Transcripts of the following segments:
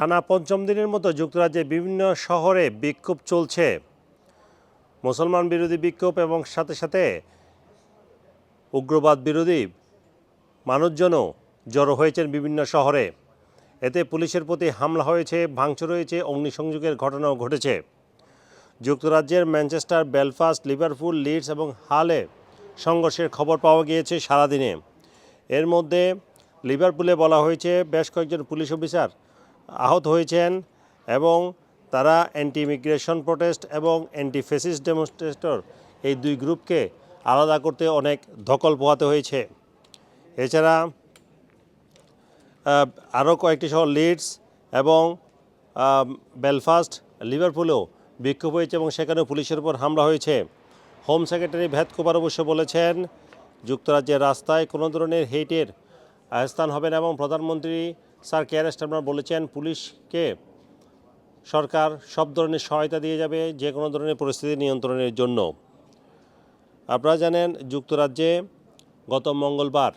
টানা পঞ্চম দিনের মতো যুক্তরাজ্যের বিভিন্ন শহরে বিক্ষোভ চলছে। মুসলমান বিরোধী বিক্ষোভ এবং সাথে সাথে উগ্রবাদ বিরোধী মানুষজনও জড়ো হয়েছেন বিভিন্ন শহরে। এতে পুলিশের প্রতি হামলা হয়েছে, ভাঙচুর হয়েছে, অগ্নিসংযোগের ঘটনাও ঘটেছে। যুক্তরাজ্যের ম্যানচেস্টার, বেলফাস্ট, লিভারপুল, লিডস এবং হালে সংঘর্ষের খবর পাওয়া গিয়েছে সারাদিনে। এর মধ্যে লিভারপুলে বলা হয়েছে, বেশ কয়েকজন পুলিশ অফিসার আহত হয়েছেন এবং তারা অ্যান্টি ইমিগ্রেশন প্রোটেস্ট এবং অ্যান্টি ফেসিস্ট ডেমনস্ট্রেটর এই দুই গ্রুপকে আলাদা করতে অনেক ধকল পোহাতে হয়েছে। এছাড়া আরও কয়েকটি শহর লিডস এবং বেলফাস্ট লিভারপুলেও বিক্ষোভ হয়েছে এবং সেখানেও পুলিশের উপর হামলা হয়েছে। হোম সেক্রেটারি ভ্যাট কুপার অবশ্য বলেছেন, যুক্তরাজ্যের রাস্তায় কোনো ধরনের হেইটের স্থান হবে না এবং প্রধানমন্ত্রী স্যার কেয়ার স্টারমার বলেছেন? পুলিশকে সরকার সব ধরনের সহায়তা দিয়ে যাবে যে কোনো ধরনের পরিস্থিতি নিয়ন্ত্রণের জন্য। আপনারা জানেন, যুক্তরাজ্যে গত মঙ্গলবার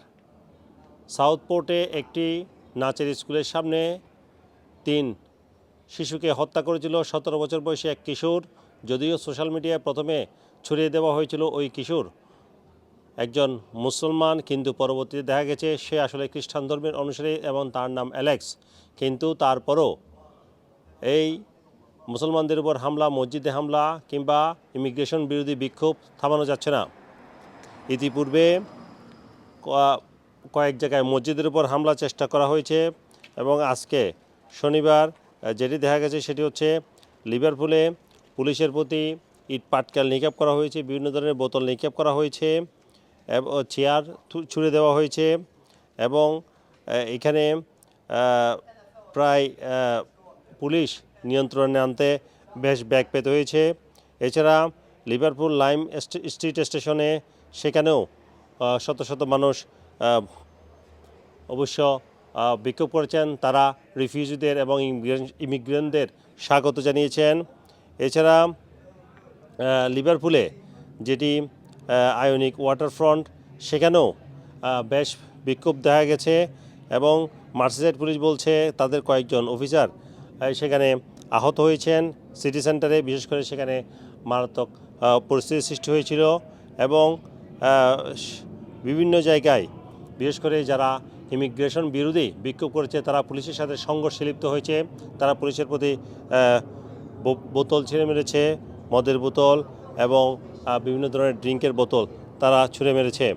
সাউথপোর্টে একটি নাচের স্কুলের সামনে তিন শিশুকে হত্যা করেছিল সতেরো বছর বয়সী এক কিশোর। যদিও সোশ্যাল মিডিয়ায় প্রথমে ছড়িয়ে দেওয়া হয়েছিল ওই কিশোর। একজন মুসলমান, কিন্তু পরবর্তীতে দেখা গেছে সে আসলে খ্রিস্টান ধর্মের অনুসারী এবং তার নাম অ্যালেক্স। কিন্তু তারপরও এই মুসলমানদের উপর হামলা, মসজিদে হামলা কিংবা ইমিগ্রেশন বিরোধী বিক্ষোভ থামানো যাচ্ছে না। ইতিপূর্বে কয়েক জায়গায় মসজিদের উপর হামলা চেষ্টা করা হয়েছে এবং আজকে শনিবার যেটি দেখা গেছে সেটি হচ্ছে লিভারপুলে পুলিশের প্রতি ইট পাটকেল নিক্ষেপ করা হয়েছে, বিভিন্ন ধরনের বোতল নিক্ষেপ করা হয়েছে। চেয়ার ছুঁড়ে দেওয়া হয়েছে এবং এখানে প্রায় পুলিশ নিয়ন্ত্রণে আনতে বেশ ব্যাগ পেতে হয়েছে। এছাড়া লিভারপুল লাইম স্ট্রি- স্ট্রিট স্টেশনে সেখানেও শত শত মানুষ অবশ্য বিক্ষোভ করেছেন। তারা রিফিউজিদের এবং ইমিগ্রেন- ইমিগ্রেন্টদের স্বাগত জানিয়েছেন। এছাড়া লিভারপুলে যেটি আয়নিক ওয়াটারফ্রন্ট সেখানেও বেশ বিক্ষোভ দেখা গেছে এবং মার্সিসাইড পুলিশ বলছে তাদের কয়েকজন অফিসার সেখানে আহত হয়েছেন। সিটি সেন্টারে, বিশেষ করে সেখানে মারাত্মক পরিস্থিতির সৃষ্টি হয়েছিল এবং বিভিন্ন জায়গায়, বিশেষ করে যারা ইমিগ্রেশন বিরোধী বিক্ষোভ করেছে, তারা পুলিশের সাথে সংঘর্ষে লিপ্ত হয়েছে। তারা পুলিশের প্রতি বোতল ছিঁড়ে মেরেছে, মদের বোতল এবং বিভিন্ন ধরনের ড্রিঙ্কের বোতল তারা ছুঁড়ে মেরেছে।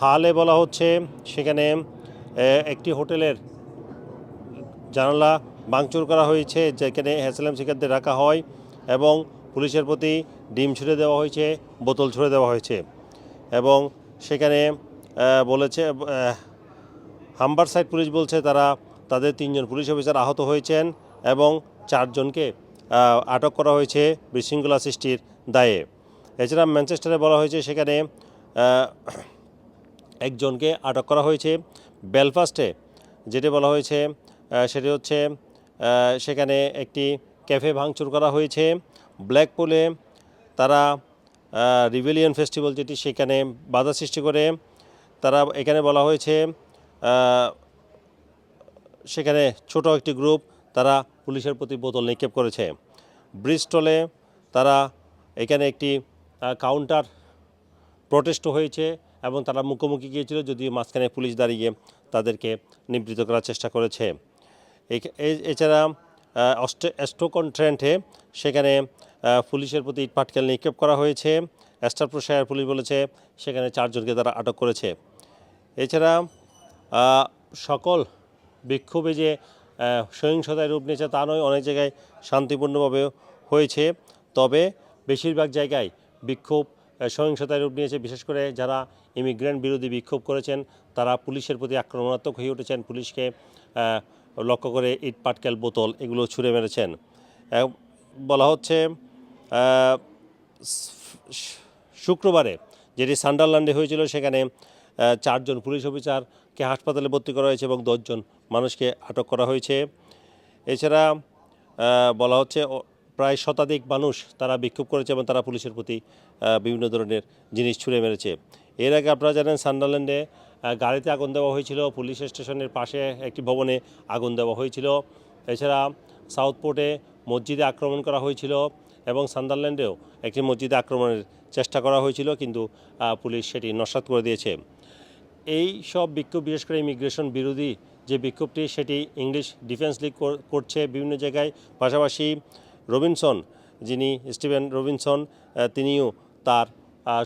হালে বলা হচ্ছে সেখানে একটি হোটেলের জানালা ভাঙচুর করা হয়েছে, যেখানে হ্যাসেলাম শিকারদের রাখা হয় এবং পুলিশের প্রতি ডিম ছুড়ে দেওয়া হয়েছে, বোতল ছুঁড়ে দেওয়া হয়েছে এবং সেখানে বলেছে হাম্বার সাইড পুলিশ বলছে তারা তাদের তিনজন পুলিশ অফিসার আহত হয়েছেন এবং চারজনকে আটক করা হয়েছে বিশৃঙ্খলা সৃষ্টির দায়ে। এছাড়া ম্যানচেস্টারে বলা হয়েছে সেখানে একজনকে আটক করা হয়েছে বেলফাস্টে। যেটি বলা হয়েছে সেটি হচ্ছে সেখানে একটি ক্যাফে ভাঙচুর করা হয়েছে। ব্ল্যাকপুলে তারা রিভেলিয়ন ফেস্টিভ্যাল যেটি সেখানে বাধা সৃষ্টি করে। তারা এখানে বলা হয়েছে সেখানে ছোট একটি গ্রুপ তারা পুলিশের প্রতি বোতল নিক্ষেপ করেছে। ব্রিস্টলে তারা এখানে একটি কাউন্টার প্রটেস্ট হয়েছে এবং তারা মুখোমুখি গিয়েছিল, যদিও মাঝখানে পুলিশ দাঁড়িয়ে তাদেরকে নিবৃত করার চেষ্টা করেছে। এছাড়া অ্যাস্টোকন ট্রেন্টে সেখানে পুলিশের প্রতি ইট পাটকেল নিক্ষেপ করা হয়েছে। অ্যাস্টারপ্রোশায়ার পুলিশ বলেছে, সেখানে চারজনকে তারা আটক করেছে। এছাড়া সকল বিক্ষোভে যে সহিংসতায় রূপ নিয়েছে তা নয়, অনেক জায়গায় শান্তিপূর্ণভাবে হয়েছে। তবে বেশিরভাগ জায়গায় বিক্ষোভ সহিংসতায় রূপ নিয়েছে। বিশেষ করে যারা ইমিগ্রেন্ট বিরোধী বিক্ষোভ করেছেন, তারা পুলিশের প্রতি আক্রমণাত্মক হয়ে উঠেছেন। পুলিশকে লক্ষ্য করে ইট, পাটকেল, বোতল এগুলো ছুঁড়ে মেরেছেন। বলা হচ্ছে শুক্রবারে যেটি সান্ডারল্যান্ডে হয়েছিল, সেখানে চারজন পুলিশ অফিসারকে হাসপাতালে ভর্তি করা হয়েছে এবং দশজন মানুষকে আটক করা হয়েছে। এছাড়া বলা হচ্ছে প্রায় শতাধিক মানুষ তারা বিক্ষোভ করেছে এবং তারা পুলিশের প্রতি বিভিন্ন ধরনের জিনিস ছুঁড়ে মেরেছে। এর আগে আপনারা জানেন, সান্ডারল্যান্ডে গাড়িতে আগুন দেওয়া হয়েছিল, পুলিশ স্টেশনের পাশে একটি ভবনে আগুন দেওয়া হয়েছিল। এছাড়া সাউথপোর্টে মসজিদে আক্রমণ করা হয়েছিল এবং সান্দারল্যান্ডেও একটি মসজিদে আক্রমণের চেষ্টা করা হয়েছিল, কিন্তু পুলিশ সেটি নস্বাত করে দিয়েছে। এই সব বিক্ষোভ, বিশেষ করে ইমিগ্রেশন বিরোধী যে বিক্ষোভটি, সেটি ইংলিশ ডিফেন্স লিগ করছে বিভিন্ন জায়গায়। পাশাপাশি রবিনসন, যিনি স্টিভেন রবিনসন তিনিও তার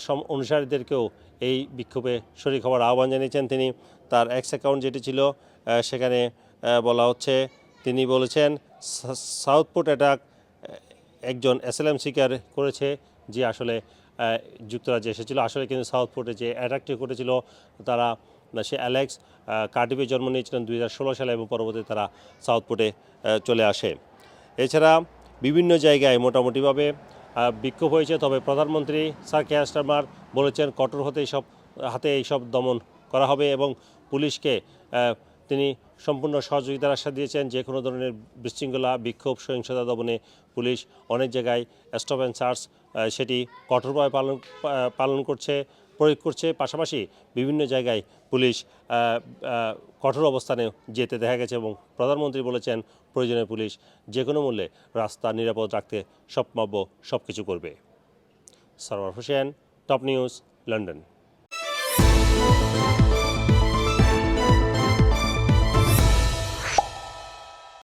সম, অনুসারীদেরকেও এই বিক্ষোভে শরিক হওয়ার আহ্বান জানিয়েছেন। তিনি তার এক্স অ্যাকাউন্ট যেটি ছিল সেখানে বলা হচ্ছে, তিনি বলেছেন সাউথপোর্ট অ্যাটাক একজন এসএলএম শিকার করেছে, যে আসলে যুক্তরাজ্যে এসেছিল। আসলে কিন্তু সাউথপোর্টে যে অ্যাটাকটি ঘটেছিল তারা সে অ্যালেক্স আহ, কার্ডিফে জন্ম নিয়েছিলেন দু হাজার ষোলো সালে এবং পরবর্তীতে তারা সাউথপোর্টে আহ, চলে আসে। এছাড়া বিভিন্ন জায়গায় মোটামুটিভাবে বিক্ষোভ হয়েছে। তবে প্রধানমন্ত্রী স্যার কেয়ার স্টারমার বলেছেন কঠোর হতে এইসব হাতে এইসব দমন করা হবে এবং পুলিশকে তিনি সম্পূর্ণ সহযোগিতার আশ্বাস দিয়েছেন যে কোনো ধরনের বিশৃঙ্খলা, বিক্ষোভ, সহিংসতা দমনে পুলিশ অনেক জায়গায় স্টপ অ্যান্ড সার্চ সেটি কঠোরভাবে পালন পালন করছে, প্রয়োগ করছে। পাশাপাশি বিভিন্ন জায়গায় পুলিশ কঠোর অবস্থানে যেতে দেখা গেছে এবং প্রধানমন্ত্রী বলেছেন, প্রয়োজনে পুলিশ যে কোনো মূল্যে রাস্তা নিরাপদ রাখতে সম্ভাব্য সব কিছু করবে। Sarwar Hossain top news London